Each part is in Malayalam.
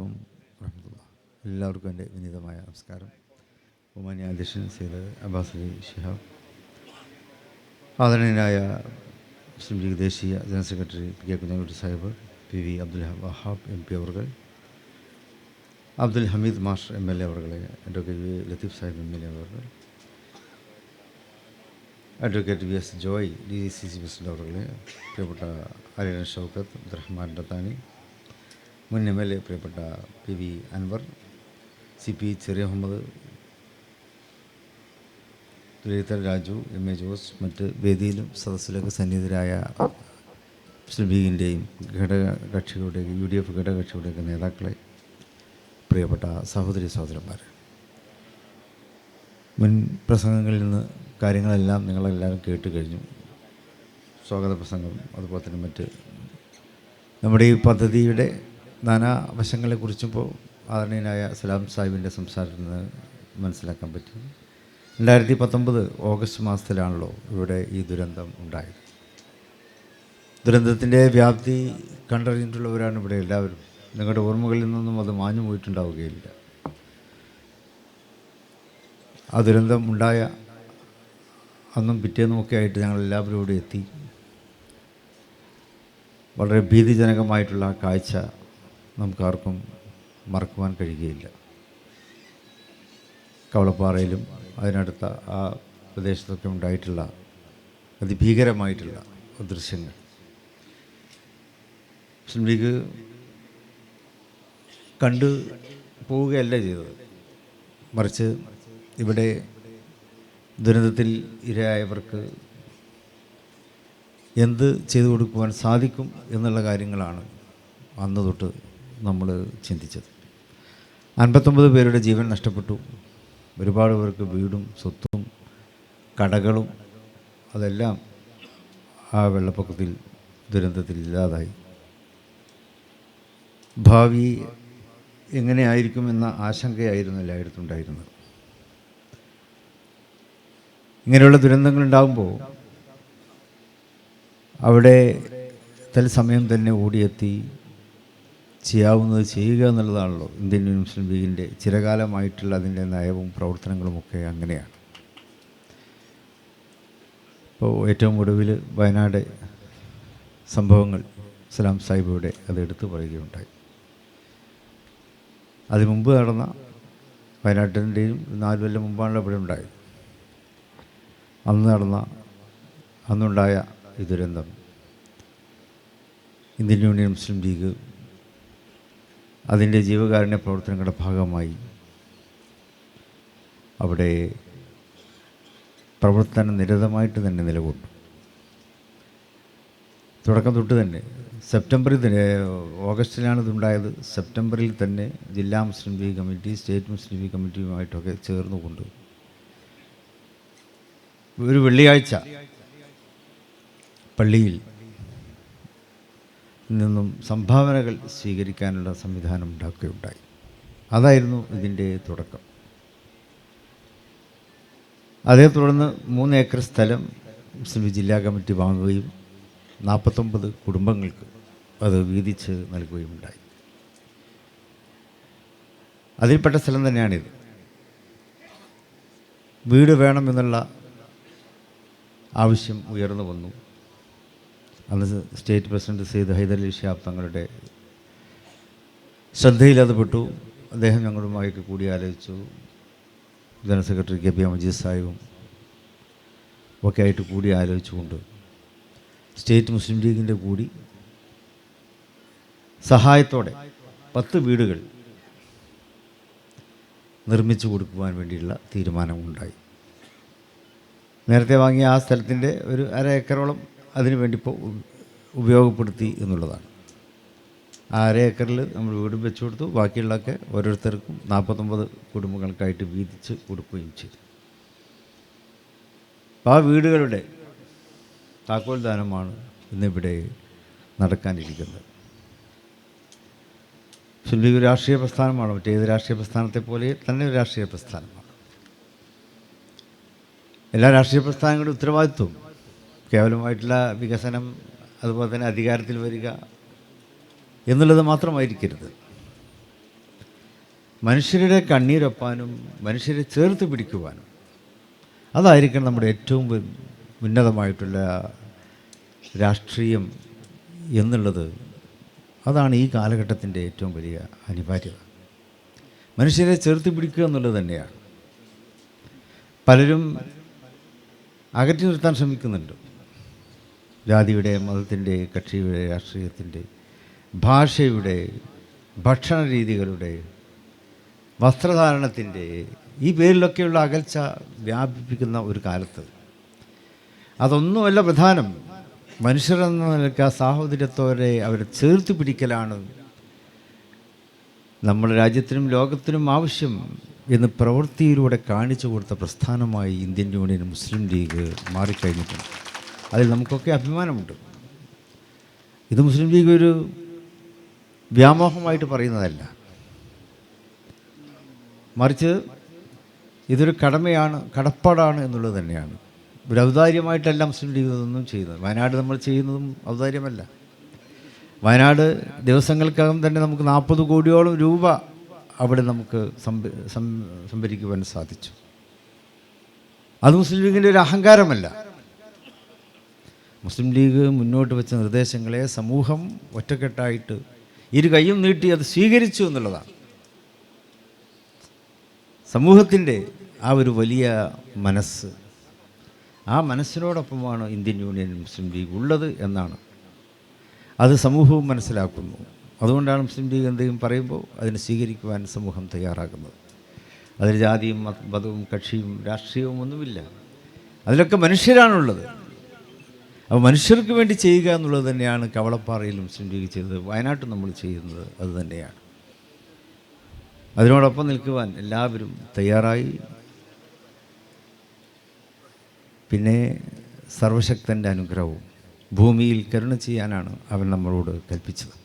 അലൈക്കും വറഹമത്തുള്ള എല്ലാവർക്കും എന്റെ വിനീതമായ നമസ്കാരം. ഒമാനി അധ്യക്ഷൻ സെയ്ത് അബ്ബാസ് അലി ഷിഹാബ് ആദരണീയനായ മുസ്ലിം ലീഗ് ദേശീയ general secretary P K Kunhalikutty Sahib P V Abdul Wahab M P അവർകൾ Abdul Hameed master M L A അവർകളെ advocate V Latheef Sahib M L A അവർകൾ advocate V S Joy D C C president അവർകളെ പ്രിയപ്പെട്ട അലിന ഷൗക്കത്ത് അബ്ദുറഹ്മാൻ ഡത്താനി മുൻ എം എൽ എ പ്രിയപ്പെട്ട P V Anvar C P Cheriya Muhammad തുലീത്തർ Raju M A Jose മറ്റ് വേദിയിലും സദസ്സിലൊക്കെ സന്നിഹിതരായ മുസ്ലിം ലീഗിന്റെയും ഘടകകക്ഷികളുടെയും യു ഡി എഫ് ഘടകകക്ഷികളുടെയൊക്കെ നേതാക്കളെ പ്രിയപ്പെട്ട സഹോദരി സഹോദരന്മാർ മുൻ പ്രസംഗങ്ങളിൽ നിന്ന് കാര്യങ്ങളെല്ലാം നിങ്ങളെല്ലാവരും കേട്ട് കഴിഞ്ഞു. സ്വാഗത പ്രസംഗം അതുപോലെ തന്നെ മറ്റ്. നമ്മുടെ ഈ പദ്ധതിയുടെ നാനാ വശങ്ങളെക്കുറിച്ചും ഇപ്പോൾ ആദരണീയനായ സലാം സാഹിബിന്റെ സംസാരത്തിൽ നിന്ന് മനസ്സിലാക്കാൻ പറ്റി. രണ്ടായിരത്തി പത്തൊമ്പത് ഓഗസ്റ്റ് മാസത്തിലാണല്ലോ ഇവിടെ ഈ ദുരന്തം ഉണ്ടായത്. ദുരന്തത്തിന്റെ വ്യാപ്തി കണ്ടറിഞ്ഞിട്ടുള്ളവരാണ് ഇവിടെ എല്ലാവരും. നിങ്ങളുടെ ഓർമ്മകളിൽ നിന്നും അത് മാഞ്ഞു പോയിട്ടുണ്ടാവുകയില്ല. ആ ദുരന്തം ഉണ്ടായ അന്നും പിറ്റേന്നുമൊക്കെ ആയിട്ട് ഞങ്ങൾ എല്ലാവരും ഇവിടെ എത്തി. വളരെ ഭീതിജനകമായിട്ടുള്ള കാഴ്ച നമുക്കാർക്കും മറക്കുവാൻ കഴിയുകയില്ല. കവളപ്പാറയിലും അതിനടുത്ത ആ പ്രദേശത്തൊക്കെ ഉണ്ടായിട്ടുള്ള അതിഭീകരമായിട്ടുള്ള ദൃശ്യങ്ങൾ. മുസ്ലിം ലീഗ് കണ്ടു പോവുകയല്ല ചെയ്തത്. മറിച്ച് ഇവിടെ ദുരന്തത്തിൽ ഇരയായവർക്ക് എന്ത് ചെയ്തു കൊടുക്കുവാൻ സാധിക്കും എന്നുള്ള കാര്യങ്ങളാണ് അന്ന് തൊട്ട് നമ്മൾ ചിന്തിച്ചത്. അൻപത്തൊമ്പത് പേരുടെ ജീവൻ നഷ്ടപ്പെട്ടു. ഒരുപാട് പേർക്ക് വീടും സ്വത്തും കടകളും അതെല്ലാം ആ വെള്ളപ്പൊക്കത്തിൽ ദുരന്തത്തിൽ ഇല്ലാതായി. ഭാവി എങ്ങനെയായിരിക്കുമെന്ന ആശങ്കയായിരുന്നു എല്ലായിടത്തും ഉണ്ടായിരുന്നത്. ഇങ്ങനെയുള്ള ദുരന്തങ്ങൾ ഉണ്ടാകുമ്പോൾ അവിടെ തൽസമയം തന്നെ ഓടിയെത്തി ചെയ്യാവുന്നത് ചെയ്യുക എന്നുള്ളതാണല്ലോ ഇന്ത്യൻ മുസ്ലിം ലീഗിന്റെ ചിരകാലമായിട്ടുള്ള അതിന്റെ നയവും പ്രവർത്തനങ്ങളുമൊക്കെ അങ്ങനെയാണ്. ഇപ്പോൾ ഏറ്റവും ഒടുവിൽ വയനാട് സംഭവങ്ങൾ സലാം സാഹിബിയുടെ അത് എടുത്തു പറയുകയുണ്ടായി. അതിനു മുമ്പ് നടന്ന വയനാട്ടിന്റെയും നാല് കൊല്ലം മുമ്പാണല്ലോ ഇവിടെ ഉണ്ടായത്. അന്ന് നടന്ന അന്നുണ്ടായ ഈ ദുരന്തം ഇന്ത്യൻ യൂണിയൻ മുസ്ലിം ലീഗ് അതിന്റെ ജീവകാരുണ്യ പ്രവർത്തനങ്ങളുടെ ഭാഗമായി അവിടെ പ്രവർത്തനം നിരതമായിട്ട് തന്നെ നിലകൊണ്ടു. തുടക്കം തൊട്ട് തന്നെ സെപ്റ്റംബറിൽ തന്നെ ഓഗസ്റ്റിലാണ് ഇതുണ്ടായത്. സെപ്റ്റംബറിൽ തന്നെ ജില്ലാ മുസ്ലിം ലീഗ് കമ്മിറ്റി സ്റ്റേറ്റ് മുസ്ലിം ലീഗ് കമ്മിറ്റിയുമായിട്ടൊക്കെ ചേർന്നുകൊണ്ട് ഒരു വെള്ളിയാഴ്ച പള്ളിയിൽ നിന്നും സംഭാവനകൾ സ്വീകരിക്കാനുള്ള സംവിധാനം ഉണ്ടാക്കുകയുണ്ടായി. അതായിരുന്നു ഇതിന്റെ തുടക്കം. അതേ തുടർന്ന് മൂന്ന് ഏക്കർ സ്ഥലം മുസ്ലിം ജില്ലാ കമ്മിറ്റി വാങ്ങുകയും നാൽപ്പത്തൊമ്പത് കുടുംബങ്ങൾക്ക് അത് വീതിച്ച് നൽകുകയും ഉണ്ടായി അതിൽപ്പെട്ട സ്ഥലം തന്നെയാണിത്. വീട് വേണമെന്നുള്ള ആവശ്യം ഉയർന്നു വന്നു. അന്ന് സ്റ്റേറ്റ് പ്രസിഡന്റ് സെയ്ദ് ഹൈദരലി ഷിഹാബ് തങ്ങളുടെ ശ്രദ്ധയിൽ അത് പെട്ടു അദ്ദേഹം ഞങ്ങളുമായിട്ട് കൂടിയാലോചിച്ചു. General secretary K P Majeed സാഹിബും ഒക്കെ ആയിട്ട് കൂടി ആലോചിച്ചുകൊണ്ട് സ്റ്റേറ്റ് മുസ്ലിം ലീഗിന്റെ കൂടി സഹായത്തോടെ പത്ത് വീടുകൾ നിർമ്മിച്ചു കൊടുക്കുവാൻ വേണ്ടിയുള്ള തീരുമാനമുണ്ടായി. നേരത്തെ വാങ്ങിയ ആ സ്ഥലത്തിന്റെ ഒരു അര ഏക്കറോളം അതിനു വേണ്ടി ഇപ്പോൾ ഉപയോഗപ്പെടുത്തി എന്നുള്ളതാണ്. ആ അര ഏക്കറിൽ നമ്മൾ വീട് വെച്ചു കൊടുത്തു. ബാക്കിയുള്ളതൊക്കെ ഓരോരുത്തർക്കും നാൽപ്പത്തൊമ്പത് കുടുംബങ്ങൾക്കായിട്ട് വീതിച്ച് കൊടുക്കുകയും ചെയ്തു. ആ വീടുകളുടെ താക്കോൽ ദാനമാണ് ഇന്നിവിടെ നടക്കാനിരിക്കുന്നത്. മുസ്ലിം ലീഗ് ഒരു രാഷ്ട്രീയ പ്രസ്ഥാനമാണ്. മറ്റേത് രാഷ്ട്രീയ പ്രസ്ഥാനത്തെ പോലെ തന്നെ ഒരു രാഷ്ട്രീയ പ്രസ്ഥാനമാണ്. എല്ലാ രാഷ്ട്രീയ പ്രസ്ഥാനങ്ങളുടെ ഉത്തരവാദിത്വം കേവലമായിട്ടുള്ള വികസനം അതുപോലെ തന്നെ അധികാരത്തിൽ വരിക എന്നുള്ളത് മാത്രമായിരിക്കരുത്. മനുഷ്യരുടെ കണ്ണീരൊപ്പാനും മനുഷ്യരെ ചേർത്ത് പിടിക്കുവാനും അതായിരിക്കണം നമ്മുടെ ഏറ്റവും ഉന്നതമായിട്ടുള്ള രാഷ്ട്രീയം എന്നുള്ളത്. അതാണ് ഈ കാലഘട്ടത്തിന്റെ ഏറ്റവും വലിയ അനിവാര്യത. മനുഷ്യരെ ചേർത്ത് പിടിക്കുക എന്നുള്ളത് തന്നെയാണ്. പലരും അകറ്റി നിർത്താൻ ശ്രമിക്കുന്നുണ്ട്. ജാതിയുടെ മതത്തിന്റെ കക്ഷിയുടെ രാഷ്ട്രീയത്തിന്റെ ഭാഷയുടെ ഭക്ഷണ രീതികളുടെ വസ്ത്രധാരണത്തിന്റെ ഈ പേരിലൊക്കെയുള്ള അകൽച്ച വ്യാപിപ്പിക്കുന്ന ഒരു കാലത്ത്. അതൊന്നുമല്ല പ്രധാനം. മനുഷ്യരെന്ന നിലയ്ക്ക് ആ സാഹോദര്യത്തോടെ അവരെ ചേർത്ത് പിടിക്കലാണ് നമ്മുടെ രാജ്യത്തിനും ലോകത്തിനും ആവശ്യം എന്ന് പ്രവൃത്തിയിലൂടെ കാണിച്ചു കൊടുത്ത പ്രസ്ഥാനമായി ഇന്ത്യൻ യൂണിയൻ മുസ്ലിം ലീഗ് മാറിക്കഴിഞ്ഞിട്ടുണ്ട്. അതിൽ നമുക്കൊക്കെ അഭിമാനമുണ്ട്. ഇത് മുസ്ലിം ലീഗ് ഒരു വ്യാമോഹമായിട്ട് പറയുന്നതല്ല. മറിച്ച് ഇതൊരു കടമയാണ് കടപ്പാടാണ് എന്നുള്ളത് തന്നെയാണ്. ഒരു ഔദാര്യമായിട്ടല്ല മുസ്ലിം ലീഗ് ഇതൊന്നും ചെയ്യുന്നത്. വയനാട് നമ്മൾ ചെയ്യുന്നതും ഔദാര്യമല്ല. വയനാട് ദിവസങ്ങൾക്കകം തന്നെ നമുക്ക് നാൽപ്പത് കോടിയോളം രൂപ അവിടെ നമുക്ക് സംഭരിക്കുവാൻ സാധിച്ചു. അത് മുസ്ലിം ലീഗിന്റെ ഒരു അഹങ്കാരമല്ല. മുസ്ലിം ലീഗ് മുന്നോട്ട് വെച്ച നിർദ്ദേശങ്ങളെ സമൂഹം ഒറ്റക്കെട്ടായിട്ട് ഇരു കൈയും നീട്ടി അത് സ്വീകരിച്ചു എന്നുള്ളതാണ്. സമൂഹത്തിന്റെ ആ ഒരു വലിയ മനസ്സ് ആ മനസ്സിനോടൊപ്പമാണ് ഇന്ത്യൻ യൂണിയൻ മുസ്ലിം ലീഗ് ഉള്ളത് എന്നാണ്. അത് സമൂഹവും മനസ്സിലാക്കുന്നു. അതുകൊണ്ടാണ് മുസ്ലിം ലീഗ് എന്തെങ്കിലും പറയുമ്പോൾ അതിനെ സ്വീകരിക്കുവാൻ സമൂഹം തയ്യാറാക്കുന്നത് അതിൽ ജാതിയും മത- മതവും കക്ഷിയും രാഷ്ട്രീയവും ഒന്നുമില്ല. അതിലൊക്കെ മനുഷ്യരാണുള്ളത്. അപ്പോൾ മനുഷ്യർക്ക് വേണ്ടി ചെയ്യുക എന്നുള്ളത് തന്നെയാണ് കവളപ്പാറയിൽ മുസ്ലിം ലീഗ് ചെയ്തത്. വയനാട്ടിൽ നമ്മൾ ചെയ്യുന്നത് അത് തന്നെയാണ്. അതിനോടൊപ്പം നിൽക്കുവാൻ എല്ലാവരും തയ്യാറായി. പിന്നെ സർവശക്തന്റെ അനുഗ്രഹവും ഭൂമിയിൽ കരുണ ചെയ്യാനാണ് അവൻ നമ്മളോട് കൽപ്പിച്ചത്.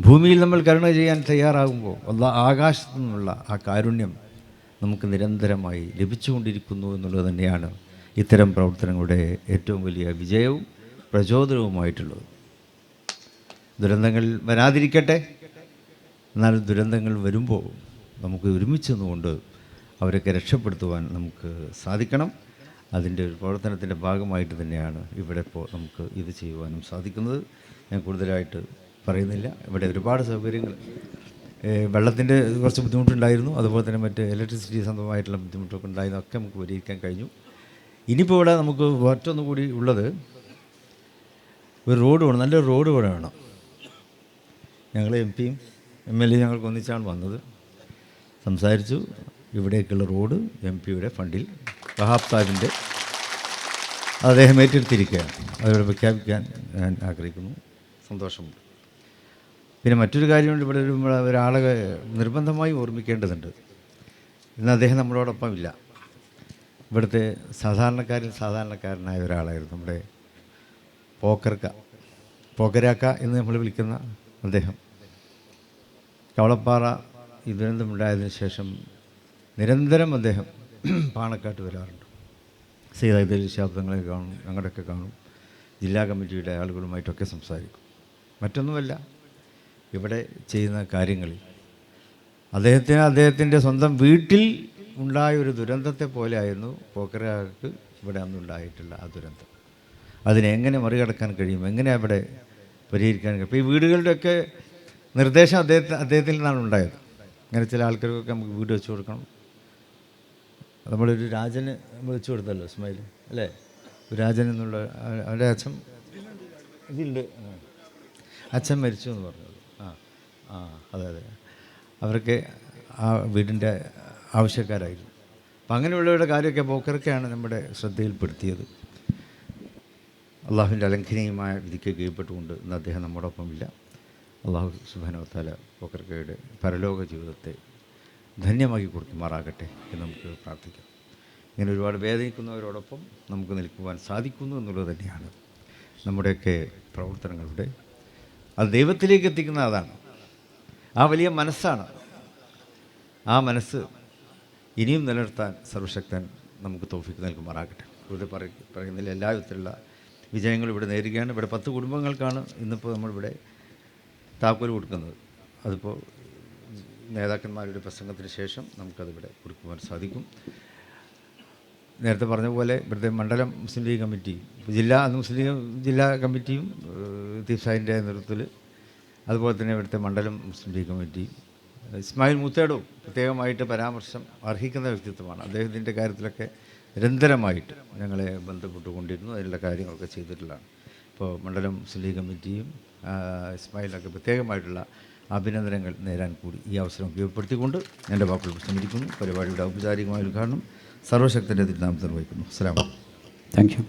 ഭൂമിയിൽ നമ്മൾ കരുണ ചെയ്യാൻ തയ്യാറാകുമ്പോൾ ഉള്ള ആകാശത്തു നിന്നുള്ള ആ കാരുണ്യം നമുക്ക് നിരന്തരമായി ലഭിച്ചുകൊണ്ടിരിക്കുന്നു എന്നുള്ളത് തന്നെയാണ് ഇത്തരം പ്രവർത്തനങ്ങളുടെ ഏറ്റവും വലിയ വിജയവും പ്രചോദനവുമായിട്ടുള്ളത്. ദുരന്തങ്ങൾ വരാതിരിക്കട്ടെ. എന്നാലും ദുരന്തങ്ങൾ വരുമ്പോൾ നമുക്ക് ഒരുമിച്ച് നിന്നുകൊണ്ട് അവരൊക്കെ രക്ഷപ്പെടുത്തുവാൻ നമുക്ക് സാധിക്കണം. അതിന്റെ ഒരു പ്രവർത്തനത്തിന്റെ ഭാഗമായിട്ട് തന്നെയാണ് ഇവിടെ ഇപ്പോൾ നമുക്ക് ഇത് ചെയ്യുവാനും സാധിക്കുന്നത്. ഞാൻ കൂടുതലായിട്ട് പറയുന്നില്ല. ഇവിടെ ഒരുപാട് സൗകര്യങ്ങൾ. വെള്ളത്തിന്റെ കുറച്ച് ബുദ്ധിമുട്ടുണ്ടായിരുന്നു. അതുപോലെ തന്നെ മറ്റ് ഇലക്ട്രിസിറ്റി സംബന്ധമായിട്ടുള്ള ബുദ്ധിമുട്ടൊക്കെ ഉണ്ടായിരുന്നു. ഒക്കെ നമുക്ക് പരിഹരിക്കാൻ കഴിഞ്ഞു. ഇനിയിപ്പോൾ ഇവിടെ നമുക്ക് മറ്റൊന്നു കൂടി ഉള്ളത്. ഒരു റോഡ് വേണം നല്ലൊരു റോഡ് ഇവിടെ വേണം. ഞങ്ങൾ എം പിയും എം എൽ എ ഞങ്ങൾക്ക് ഒന്നിച്ചാണ് വന്നത്. സംസാരിച്ചു. ഇവിടേക്കുള്ള റോഡ് എം പിയുടെ ഫണ്ടിൽ വഹാബ് സാഹിബിന്റെ അദ്ദേഹം ഏറ്റെടുത്തിരിക്കുകയാണ്. അതിവിടെ പ്രഖ്യാപിക്കാൻ ഞാൻ ആഗ്രഹിക്കുന്നു. സന്തോഷമുണ്ട്. പിന്നെ മറ്റൊരു കാര്യമുണ്ട്. ഇവിടെ ഒരു ഒരാളെ നിർബന്ധമായി ഓർമ്മിക്കേണ്ടതുണ്ട്. ഇന്ന് അദ്ദേഹം നമ്മളോടൊപ്പം ഇല്ല ഇവിടുത്തെ സാധാരണക്കാരിൽ സാധാരണക്കാരനായ ഒരാളായിരുന്നു നമ്മുടെ പോക്കർക്ക. പോക്കരാക്ക എന്ന് നമ്മൾ വിളിക്കുന്ന അദ്ദേഹം. കവളപ്പാറ ഈ ദുരന്തമുണ്ടായതിനു ശേഷം നിരന്തരം അദ്ദേഹം പാണക്കാട്ട് വരാറുണ്ട്. സീതായുധ ശാബ്ദങ്ങളെ കാണും ഞങ്ങളുടെയൊക്കെ കാണും. ജില്ലാ കമ്മിറ്റിയുടെ ആളുകളുമായിട്ടൊക്കെ സംസാരിക്കും. മറ്റൊന്നുമല്ല ഇവിടെ ചെയ്യുന്ന കാര്യങ്ങളിൽ അദ്ദേഹത്തിന് അദ്ദേഹത്തിന്റെ സ്വന്തം വീട്ടിൽ ഉണ്ടായ ഒരു ദുരന്തത്തെ പോലെയായിരുന്നു പോക്കരാക്ക് ഇവിടെ അന്നുണ്ടായിട്ടുള്ള ആ ദുരന്തം. അതിനെ എങ്ങനെ മറികടക്കാൻ കഴിയും? എങ്ങനെ അവിടെ പരിഹരിക്കാൻ കഴിയും? ഇപ്പോൾ ഈ വീടുകളുടെയൊക്കെ നിർദ്ദേശം അദ്ദേഹത്തെ അദ്ദേഹത്തിൽ നിന്നാണ് ഉണ്ടായത്. അങ്ങനെ ചില ആൾക്കാർക്കൊക്കെ നമുക്ക് വീട് വെച്ച് കൊടുക്കണം. നമ്മളൊരു രാജന് നമ്മൾ വെച്ച് കൊടുത്തല്ലോ ഇസ്മായിൽ അല്ലേ? രാജൻ എന്നുള്ള അവന്റെ അച്ഛൻ ഇതിലുണ്ട്. അച്ഛൻ മരിച്ചു എന്ന് പറഞ്ഞത്. ആ ആ അതെ അതെ. അവർക്ക് ആ വീടിന്റെ ആവശ്യക്കാരായിരുന്നു. അപ്പം അങ്ങനെയുള്ളവരുടെ കാര്യമൊക്കെ പോക്കറൊക്കെയാണ് നമ്മുടെ ശ്രദ്ധയിൽപ്പെടുത്തിയത്. അള്ളാഹുവിന്റെ അലംഘനീയമായ വിധിക്ക് കീഴ്പ്പെട്ടുകൊണ്ട് ഇന്ന് അദ്ദേഹം നമ്മോടൊപ്പം ഇല്ല അള്ളാഹു സുബാനവത്താല പോക്കർക്കയുടെ പരലോക ജീവിതത്തെ ധന്യമാക്കി കൊടുക്കുമാറാകട്ടെ എന്ന് നമുക്ക് പ്രാർത്ഥിക്കാം. ഇങ്ങനെ ഒരുപാട് വേദനിക്കുന്നവരോടൊപ്പം നമുക്ക് നിൽക്കുവാൻ സാധിക്കുന്നു എന്നുള്ളത് തന്നെയാണ് നമ്മുടെയൊക്കെ പ്രവർത്തനങ്ങളുടെ. അത് ദൈവത്തിലേക്ക് എത്തിക്കുന്ന അതാണ് ആ വലിയ മനസ്സാണ്. ആ മനസ്സ് ഇനിയും നിലനിർത്താൻ സർവശക്തൻ നമുക്ക് തോഫിക്ക് നൽകുമാറാകട്ടെ. പറ- പറയുന്നതിൽ എല്ലാ വിധത്തിലുള്ള വിജയങ്ങളും ഇവിടെ നേരുകയാണ്. ഇവിടെ പത്ത് കുടുംബങ്ങൾക്കാണ് ഇന്നിപ്പോൾ നമ്മളിവിടെ താക്കോൽ കൊടുക്കുന്നത്. അതിപ്പോൾ നേതാക്കന്മാരുടെ പ്രസംഗത്തിന് ശേഷം നമുക്കതിവിടെ കൊടുക്കുവാൻ സാധിക്കും. നേരത്തെ പറഞ്ഞ പോലെ ഇവിടുത്തെ മണ്ഡലം മുസ്ലിം ലീഗ് കമ്മിറ്റി ജില്ലാ മുസ്ലിം ലീഗ് ജില്ലാ കമ്മിറ്റിയും ലത്തീഫ് സാഹിന്റെ നേതൃത്വത്തിൽ. അതുപോലെ തന്നെ ഇവിടുത്തെ മണ്ഡലം മുസ്ലിം ലീഗ് കമ്മിറ്റി ഇസ്മായിൽ മുത്തേടോ പ്രത്യേകമായിട്ട് പരാമർശം അർഹിക്കുന്ന വ്യക്തിത്വമാണ്. അദ്ദേഹത്തിന്റെ കാര്യത്തിലൊക്കെ നിരന്തരമായിട്ട് ഞങ്ങളെ ബന്ധപ്പെട്ടുകൊണ്ടിരുന്നു. അതിനുള്ള കാര്യങ്ങളൊക്കെ ചെയ്തിട്ടുള്ളതാണ്. ഇപ്പോൾ മണ്ഡലം മുസ്ലിം കമ്മിറ്റിയും ഇസ്മായിലൊക്കെ പ്രത്യേകമായിട്ടുള്ള അഭിനന്ദനങ്ങൾ നേരാൻ കൂടി ഈ അവസരം ഉപയോഗപ്പെടുത്തിക്കൊണ്ട് എന്റെ വാക്കുകൾ പ്രസംഗിക്കുന്നു പരിപാടിയുടെ ഔപചാരികമായ ഉദ്ഘാടനം സർവശക്തന്റെ തിരുനാമത്തിൽ നിർവഹിക്കുന്നു. അലൈക്കും. Thank you